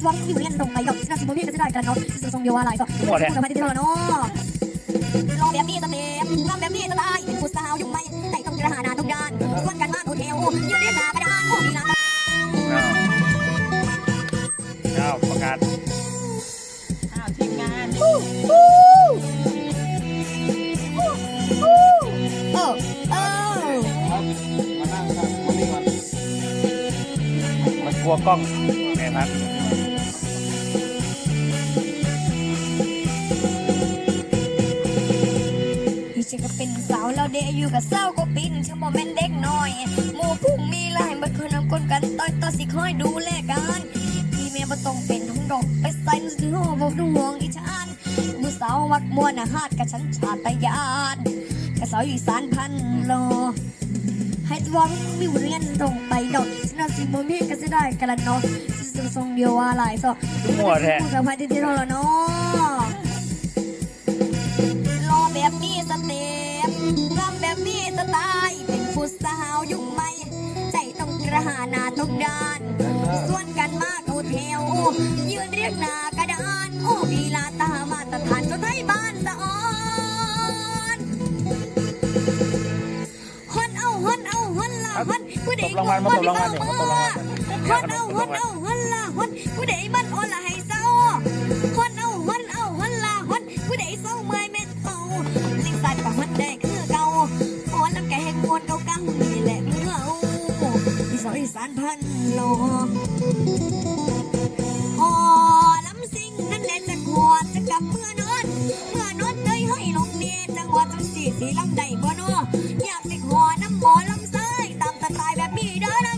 ดวังอยู่เล่นตรงไหนดอกน่าสิบ่มีก็จะได้กันเนาะสิทรงเดียวอะไรก็พูดกับมาที่เธอเนาะลอแบบนี้สเต็ปทำแบบนี้สไตล์เป็นผู้สาวอยู่ไหมแต่ต้องกระหานาทุกด้านส่วนกันมากโฮเทลยืนเรียกหน้ากระดานโอ้มีน้ำเจ้าประกาศอ้าวทีมงานเออเออกลัวกล้องแม่พัดพี่ ฉันก็เป็นสาวแล้วเดอยู่กับสาวก็ปินฉันบอกแม่นเด็กน้อยหมู่พุ่งมีหลายเมื่อคืนน้ำคนกันต่อยต่อสิคอยดูแลกันพี่แม่บ่ต้องเป็นทุ่งดอกไปใส่สิห่อบอกดูห่วงอีฉันมือสาวมักมวนอาหารกับฉันชาตยานกับสาวอีสานพันโลให้หวังวิวเรียนตรงไปดอกฉันเอาสิบ่มีก็สิได้กันละเนาะสิทรงเดียวว่าหลายซอมั่วแท้พูดกับพายที่เราแล้วเนาะ หาหน้าทุกด้าน ส่วนกันมากเอาเทวยืนเรียกหน้ากระดาน โอ้ลีลาตามาตรฐานจนให้บ้านสะออนฮอนเอาฮอนเอาฮอนละฮอนผู้ใดตบรางวัลมาตบรางวัลเมื่อฮอนเอาฮอนเอาฮอนละฮอนผู้ใดมันอ่อนละให้านอีสานพันโลหอลำซิงนั่นแหละจะขวดจะกลับเมื่อนอนเมื่อนอนเลยให้ลงเนียจังหวะจังสีสีลำใดบ่นออยากสิขอน้ำหมอลำเซยตามสไตล์แบบนี้เด้อ